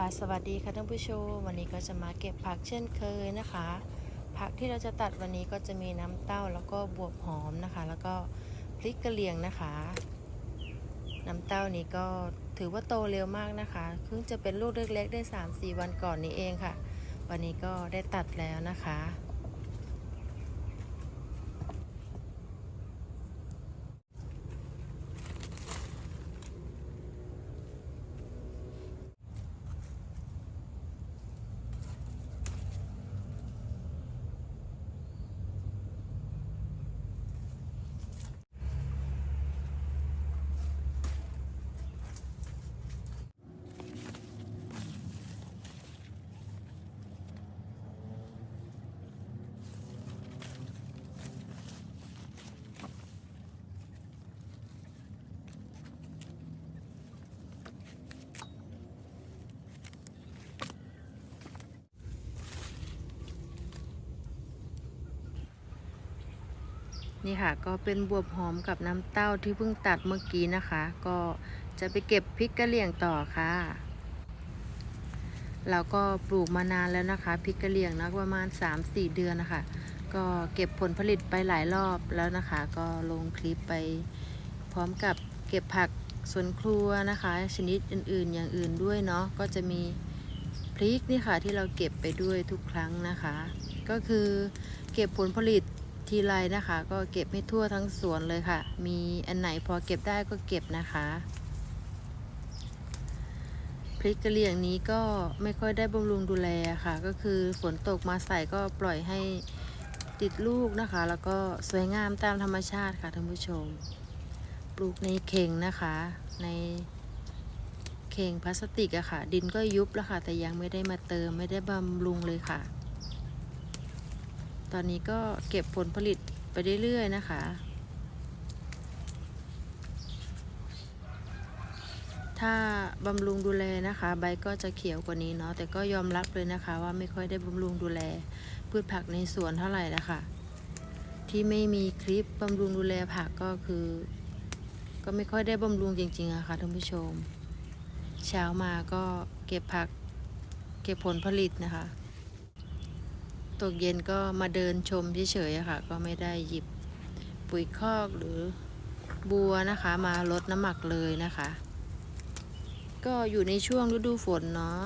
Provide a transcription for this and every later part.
ค่ะสวัสดีค่ะท่านผู้ชม วันนี้ก็จะมาเก็บผักเช่นเคยนะคะ ผักที่เราจะตัดวันนี้ก็จะมีน้ำเต้าแล้วก็บวบหอมนะคะ แล้วก็พริกกระเหรี่ยงนะคะ น้ำเต้านี้ก็ถือว่าโตเร็วมากนะคะเพิ่งจะเป็นลูกเล็กๆได้ 3-4 วันก่อนนี้เองค่ะ วันนี้ก็ได้ตัดแล้วนะคะ นี่ค่ะ ก็เป็นบวบหอมกับน้ำเต้าที่เพิ่งตัดเมื่อกี้นะคะ ก็จะไปเก็บพริกกระเหลี่ยงต่อค่ะเราก็ปลูกมานานแล้วนะคะพริกกระเหลี่ยงนะประมาณ 3-4 เดือนนะคะ ก็เก็บผลผลิตไปหลายรอบแล้วนะคะ ก็ลงคลิปไปพร้อมกับเก็บผักสวนครัวนะคะ ชนิดอื่นๆ อย่างอื่นด้วยเนาะก็จะมีพริกนี่ค่ะที่เราเก็บไปด้วยทุกครั้งนะคะ ก็คือเก็บผลผลิต ทีไรนะคะ ก็เก็บไม่ทั่วทั้งสวนเลยค่ะ มีอันไหนพอเก็บได้ก็เก็บนะคะพริกกระเหลี่ยงนี้ก็ไม่ค่อยได้บำรุงดูแลค่ะ ก็คือฝนตกมาใส่ก็ปล่อยให้ติดลูกนะคะ แล้วก็สวยงามตามธรรมชาติค่ะท่านผู้ชม ปลูกในเข่งนะคะ ในเข่งพลาสติกอะค่ะ ดินก็ยุบแล้วค่ะ แต่ยังไม่ได้มาเติมไม่ได้บำรุงเลยค่ะ ตอนนี้ก็เก็บผลผลิตไปเรื่อยๆนะคะถ้าบำรุงดูแลนะคะ ใบก็จะเขียวกว่านี้เนาะแต่ก็ยอมรับเลยนะคะ ว่าไม่ค่อยได้บำรุงดูแล พืชผักในสวนเท่าไหร่นะคะที่ไม่มีคลิปบำรุงดูแลผักก็คือ ก็ไม่ค่อยได้บำรุงจริงๆอะค่ะท่านผู้ชม เช้ามาก็เก็บผัก เก็บผลผลิตนะคะ ตกเย็นก็มาเดินชมเฉยๆค่ะ ก็ไม่ได้หยิบปุ๋ยคอกหรือบัวนะคะ มาลดน้ำหมักเลยนะคะ ก็อยู่ในช่วงฤดูฝนเนาะ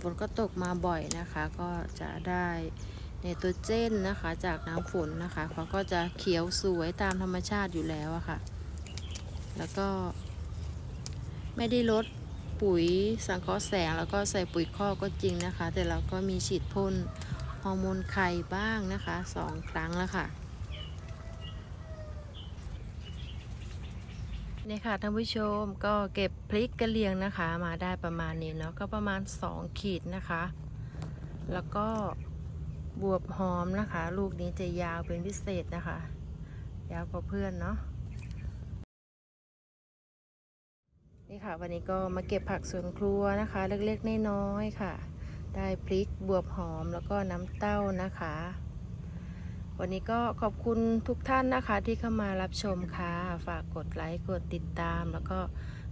ฝนก็ตกมาบ่อยนะคะ ก็จะได้ในตัวเจนนะคะจากน้ำฝนนะคะเขาก็จะเขียวสวยตามธรรมชาติอยู่แล้วอะค่ะ แล้วก็ ไม่ได้ลดปุ๋ยสังเคราะห์แสง แล้วก็ใส่ปุ๋ยคอกก็จริงนะคะ แต่เราก็มีฉีดพ่น ฮอร์โมนไข่บ้างนะคะสองครั้งแล้วค่ะนี่ค่ะท่านผู้ชมก็เก็บพริกกระเลียงนะคะ มาได้ประมาณนี้เนาะก็ประมาณ 2 ขีดนะคะ แล้วก็บวบหอมนะคะ ลูกนี้จะยาวเป็นพิเศษนะคะ ยาวกว่าเพื่อนเนาะนี่ค่ะวันนี้ก็มาเก็บผักสวนครัวนะคะ เล็กๆน้อยๆค่ะ ได้พริกบวบหอมแล้วก็น้ำเต้านะคะ วันนี้ก็ขอบคุณทุกท่านนะคะที่เข้ามารับชมค่ะ ฝากกดไลค์กดติดตาม แล้วก็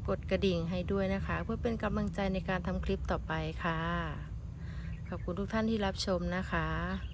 กดกระดิ่งให้ด้วยนะคะ เพื่อเป็นกำลังใจในการทำคลิปต่อไปค่ะ ขอบคุณทุกท่านที่รับชมนะคะ